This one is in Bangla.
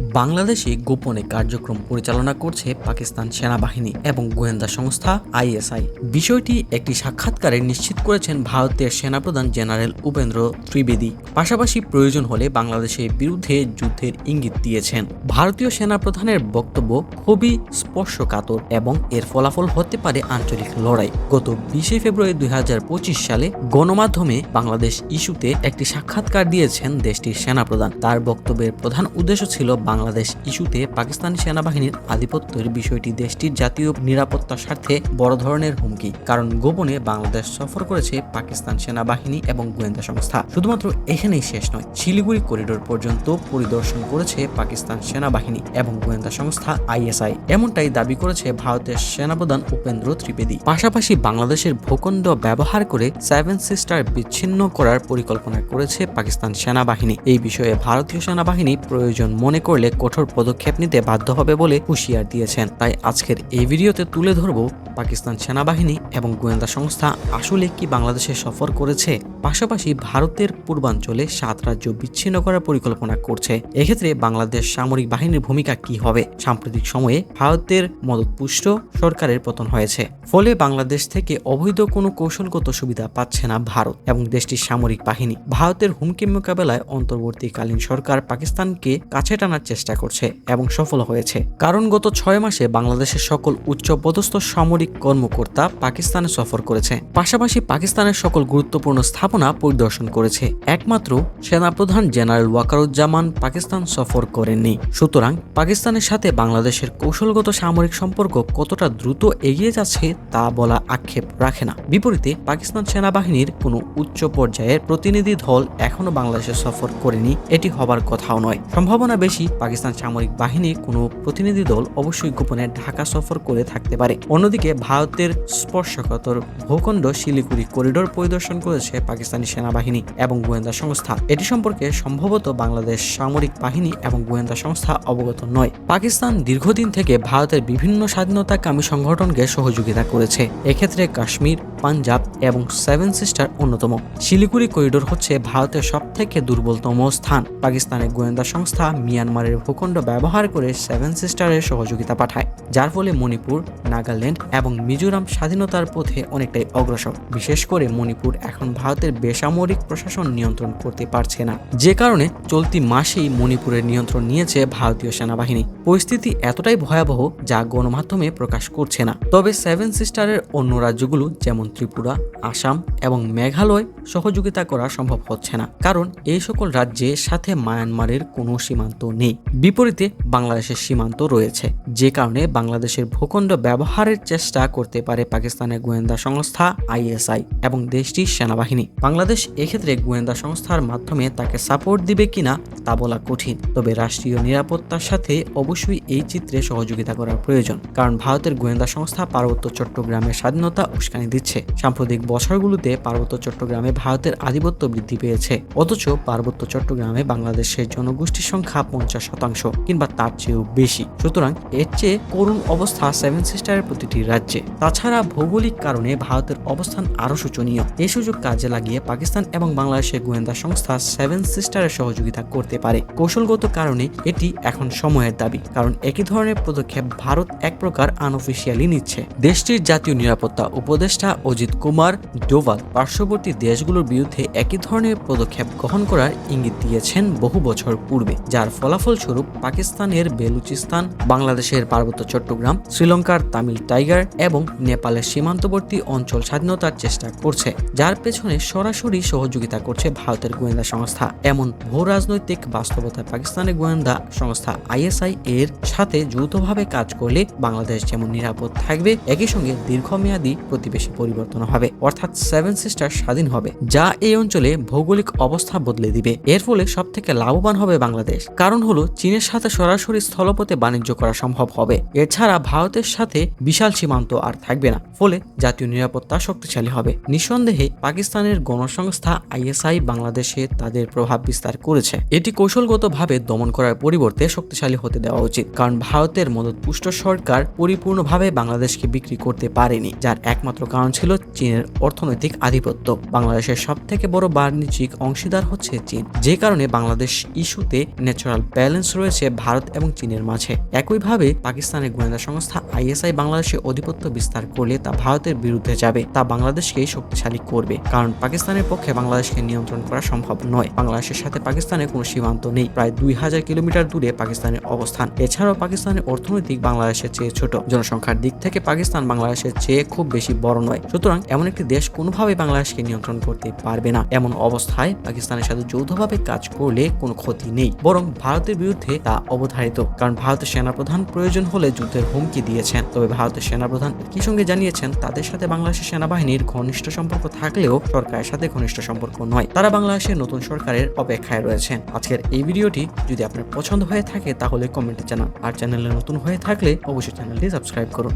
বাংলাদেশে গোপনে কার্যক্রম পরিচালনা করছে পাকিস্তান সেনাবাহিনী এবং গোয়েন্দা সংস্থা আইএসআই। বিষয়টি একটি সাক্ষাৎকারে নিশ্চিত করেছেন ভারতের সেনাপ্রধান জেনারেল উপেন্দ্র ত্রিবেদী। পাশাপাশি প্রয়োজন হলে বাংলাদেশের বিরুদ্ধে যুদ্ধের ইঙ্গিত দিয়েছেন। ভারতীয় সেনাপ্রধানের বক্তব্য খুবই স্পর্শকাতর এবং এর ফলাফল হতে পারে আঞ্চলিক লড়াই। গত বিশে ফেব্রুয়ারি দুই হাজার পঁচিশ সালে গণমাধ্যমে বাংলাদেশ ইস্যুতে একটি সাক্ষাৎকার দিয়েছেন দেশটির সেনাপ্রধান। তার বক্তব্যের প্রধান উদ্দেশ্য ছিল বাংলাদেশ ইস্যুতে পাকিস্তান সেনাবাহিনীর আধিপত্যের বিষয়টি দেশটির জাতীয় নিরাপত্তার স্বার্থে বড় ধরনের হুমকি, কারণ গোপনে বাংলাদেশ সফর করেছে পাকিস্তান সেনাবাহিনী এবং গোয়েন্দা সংস্থা। শুধুমাত্র এখানেই শেষ নয়, শিলিগুড়ি করিডোর পর্যন্ত পরিদর্শন করেছে পাকিস্তান সেনাবাহিনী এবং গোয়েন্দা সংস্থা আইএসআই। এমনটাই দাবি করেছে ভারতের সেনাপ্রধান উপেন্দ্র ত্রিবেদী। পাশাপাশি বাংলাদেশের ভূখণ্ড ব্যবহার করে সেভেন সিস্টার বিচ্ছিন্ন করার পরিকল্পনা করেছে পাকিস্তান সেনাবাহিনী। এই বিষয়ে ভারতীয় সেনাবাহিনী প্রয়োজন মনে করলে কঠোর পদক্ষেপ নিতে বাধ্য হবে বলে হুঁশিয়ার দিয়েছেন। তাই আজকের এই ভিডিওতে তুলে ধরব পাকিস্তান সেনাবাহিনী এবং গোয়েন্দা সংস্থা আসলে কি বাংলাদেশে সফর করেছে? পাশাপাশি ভারতের পূর্বাঞ্চলে সাত রাজ্য বিচ্ছিন্ন করার পরিকল্পনা করছে। এক্ষেত্রে বাংলাদেশ সামরিক বাহিনীর ভূমিকা কি হবে? সাম্প্রতিক সময়ে ভারতের মদতপুষ্ট সরকারের পতন হয়েছে। ফলে বাংলাদেশ থেকে অবৈধ কোনো কৌশলগত সুবিধা পাচ্ছে না ভারত এবং দেশটির সামরিক বাহিনী। ভারতের হুমকি মোকাবেলায় অন্তর্বর্তীকালীন সরকার পাকিস্তানকে কাছে টানার চেষ্টা করছে এবং সফল হয়েছে। কারণ গত ছয় মাসে বাংলাদেশের সকল উচ্চপদস্থ সামরিক কর্মকর্তা পাকিস্তানে সফর করেছে। পাশাপাশি পাকিস্তানের সকল গুরুত্বপূর্ণ স্থাপনা পরিদর্শন করেছে। একমাত্র সেনাপ্রধান জেনারেল ওয়াকারুজ্জামান পাকিস্তান সফর করেননি। সুতরাং পাকিস্তানের সাথে বাংলাদেশের কৌশলগত সামরিক সম্পর্ক কতটা দ্রুত এগিয়ে যাচ্ছে তা বলা আক্ষেপ রাখে না। বিপরীতে পাকিস্তান সেনাবাহিনীর কোনো উচ্চ পর্যায়ের প্রতিনিধি দল এখনও বাংলাদেশে সফর করেনি, এটি হবার কথাও নয়। সম্ভাবনা বেশি, পাকিস্তান সামরিক বাহিনীর কোনো প্রতিনিধি দল অবশ্যই গোপনে ঢাকা সফর করে থাকতে পারে। অন্যদিকে ভারতের স্পর্শকাতর ভূখণ্ড শিলিগুড়ি করিডোর পরিদর্শন করেছে পাকিস্তানি সেনাবাহিনী এবং গোয়েন্দা সংস্থা। এটি সম্পর্কে সম্ভবত বাংলাদেশ সামরিক বাহিনী এবং গোয়েন্দা সংস্থা অবগত নয়। পাকিস্তান দীর্ঘদিন থেকে ভারতের বিভিন্ন স্বাধীনতাকামী সংগঠনকে সহযোগিতা করেছে। এক্ষেত্রে কাশ্মীর, পাঞ্জাব এবং সেভেন সিস্টার অন্যতম। শিলিগুড়ি করিডোর হচ্ছে ভারতের সবথেকে দুর্বলতম স্থান। পাকিস্তানের গোয়েন্দা সংস্থা মিয়ানমারের ভূখণ্ড ব্যবহার করে সেভেন সিস্টারের সহযোগিতা পাঠায়। যার ফলে মণিপুর, নাগাল্যান্ড এবং মিজোরাম স্বাধীনতার পথে অনেকটাই অগ্রসর। বিশেষ করে মণিপুর এখন ভারতের বেসামরিক প্রশাসন নিয়ন্ত্রণ করতে পারছে না। যে কারণে চলতি মাসেই মণিপুরের নিয়ন্ত্রণ নিয়েছে ভারতীয় সেনাবাহিনী। পরিস্থিতি এতটাই ভয়াবহ যা গণমাধ্যমে প্রকাশ করছে না। তবে সেভেন সিস্টারের অন্য রাজ্যগুলো যেমন ত্রিপুরা, আসাম এবং মেঘালয় সহযোগিতা করা সম্ভব হচ্ছে না। কারণ এই সকল রাজ্যের সাথে মায়ানমারের কোনো সীমান্ত নেই। বিপরীতে বাংলাদেশের সীমান্ত রয়েছে। যে কারণে বাংলাদেশের ভূখণ্ড ব্যবহারের চেষ্টা করতে পারে পাকিস্তানের গোয়েন্দা সংস্থা আইএসআই এবং দেশটির সেনাবাহিনী। বাংলাদেশ এক্ষেত্রে গোয়েন্দা সংস্থার মাধ্যমে তাকে সাপোর্ট দিবে কিনা তা বলা কঠিন। তবে রাষ্ট্রীয় নিরাপত্তার সাথে অবশ্যই এই চিত্রে সহযোগিতা করা প্রয়োজন। কারণ ভারতের গোয়েন্দা সংস্থা পার্বত্য চট্টগ্রামের স্বাধীনতা উস্কানি দিচ্ছে। সাম্প্রতিক বছরগুলোতে পার্বত্য চট্টগ্রামে ভারতের আধিপত্য বৃদ্ধি পেয়েছে। অথচ পার্বত্য চট্টগ্রামে বাংলাদেশের জনগোষ্ঠীর সংখ্যা পঞ্চাশ শতাংশ কিংবা তার চেয়েও বেশি। সুতরাং এর চেয়ে করুণ অবস্থা সেভেন সিস্টারের প্রতিটি রাজ্যে। তাছাড়া ভৌগোলিক কারণে ভারতের অবস্থান আরও শোচনীয়। এই সুযোগ কাজে লাগিয়ে পাকিস্তান এবং বাংলাদেশের গোয়েন্দা সংস্থা সেভেন সিস্টারের সহযোগিতা করতে পারে। কৌশলগত কারণে এটি এখন সময়ের দাবি, কারণ একই ধরনের পদক্ষেপ ভারত এক প্রকার আনঅফিসিয়ালি নিচ্ছে। দেশটির জাতীয় নিরাপত্তা উপদেষ্টা অজিত কুমার ডোভাল পার্শ্ববর্তী দেশগুলোর বিরুদ্ধে একই ধরনের পদক্ষেপ গ্রহণ করার ইঙ্গিত দিয়েছেন বহু বছর পূর্বে, যার ফলাফল স্বরূপ পাকিস্তানের বেলুচিস্তান, বাংলাদেশের পার্বত্য চট্টগ্রাম, শ্রীলঙ্কার তামিল টাইগার এবং নেপালের সীমান্তবর্তী অঞ্চল স্বাধীনতার চেষ্টা করছে, যার পেছনে সরাসরি সহযোগিতা করছে ভারতের গোয়েন্দা সংস্থা। এমন ভূ রাজনৈতিক বাস্তবতায় পাকিস্তানের গোয়েন্দা সংস্থা আইএসআই এর সাথে যৌথভাবে কাজ করলে বাংলাদেশ যেমন নিরাপদ থাকবে, একই সঙ্গে দীর্ঘমেয়াদী প্রতিবেশী পরিবর্তন হবে, অর্থাৎ সেভেন সিস্টার স্বাধীন হবে, যা এই অঞ্চলে ভৌগোলিক অবস্থা বদলে দিবে। এর ফলে সব থেকে লাভবান হবে বাংলাদেশ, কারণ হলো চীনের সাথে সরাসরি স্থলপথে বাণিজ্য করা সম্ভব হবে। এছাড়া ভারতের সাথে বিশাল সীমান্ত আর থাকবে না। ফলে জাতীয় নিরাপত্তা শক্তিশালী হবে। নিঃসন্দেহে পাকিস্তানের গণসংস্থা আইএসআই বাংলাদেশে তাদের প্রভাব বিস্তার করেছে। এটি কৌশলগতভাবে দমন করার পরিবর্তে শক্তিশালী হতে দেওয়া উচিত। কারণ ভারতের মদতপুষ্ট সরকার পরিপূর্ণভাবে বাংলাদেশকে বিক্রি করতে পারেনি, যার একমাত্র কারণ ছিল চীনের অর্থনৈতিক আধিপত্য। বাংলাদেশের সব থেকে বড় বাণিজ্যিক অংশীদার হচ্ছে চীন। যে কারণে বাংলাদেশ ইস্যুতে ন্যাচারাল ব্যালেন্স রয়েছে ভারত এবং চীনের মাঝে। একইভাবে পাকিস্তানের গোয়েন্দা সংস্থা আইএসআই বাংলাদেশে আধিপত্য বিস্তার করলে তা ভারতের বিরুদ্ধে যাবে। তা বাংলাদেশকেই শক্তিশালী করবে, কারণ পাকিস্তানের পক্ষে বাংলাদেশকে নিয়ন্ত্রণ করা সম্ভব নয়। বাংলাদেশের সাথে পাকিস্তানের কোনো সীমান্ত নেই, প্রায় দুই হাজার কিলোমিটার দূরে পাকিস্তানের অবস্থান। এছাড়াও পাকিস্তানের অর্থনৈতিক বাংলাদেশের চেয়ে ছোট। জনসংখ্যার দিক থেকে পাকিস্তান বাংলাদেশের চেয়ে খুব বেশি বড় নয়। সুতরাং এমন একটি দেশ কোনোভাবে বাংলাদেশকে নিয়ন্ত্রণ করতে পারবে না। এমন অবস্থায় পাকিস্তানের সাথে যৌথভাবে কাজ করলে কোনো ক্ষতি নেই, বরং ভারতের বিরুদ্ধে তা অবধারিত। কারণ ভারতের সেনাপ্রধান প্রয়োজন হলে যুদ্ধের হুমকি দিয়েছেন। তবে ভারতের সেনাপ্রধান একই সঙ্গে জানিয়েছেন, তাদের সাথে বাংলাদেশের সেনাবাহিনীর ঘনিষ্ঠ সম্পর্ক থাকলেও সরকারের সাথে ঘনিষ্ঠ সম্পর্ক নয়। তারা বাংলাদেশের নতুন সরকারের অপেক্ষায় রয়েছেন। আজকের এই ভিডিওটি যদি আপনার পছন্দ হয়ে থাকে, তাহলে কমেন্টে জানান। আর চ্যানেলে নতুন হয়ে থাকলে অবশ্যই চ্যানেলটি সাবস্ক্রাইব করুন।